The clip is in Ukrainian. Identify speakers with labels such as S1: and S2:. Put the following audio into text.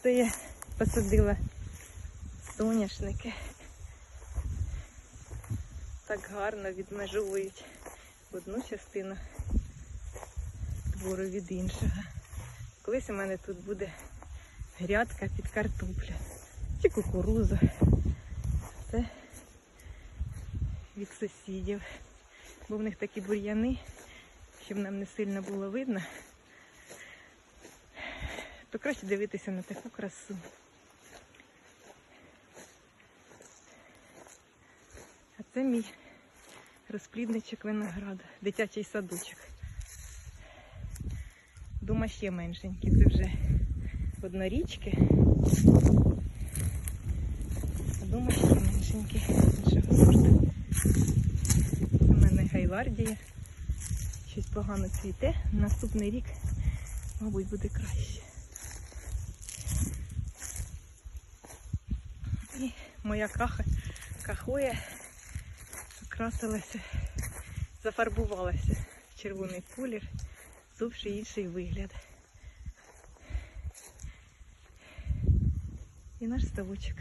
S1: Оце я посадила соняшники. Так гарно відмежовують одну частину двору від іншого. Колись у мене тут буде грядка під картоплю чи кукурузу. Це від сусідів. Бо в них такі бур'яни, щоб нам не сильно було видно, то краще дивитися на таку красу. А це мій розплідничок винограду, дитячий садочок. Дома ще меншенькі, це вже однорічки. А дома ще меншенькі іншого сорту. У мене гайлардія. Щось погано цвіте. Наступний рік, мабуть, буде краще. І моя каха кахоя окрасилася, зафарбувалася в червоний колір, зовсім інший вигляд. І наш ставочок.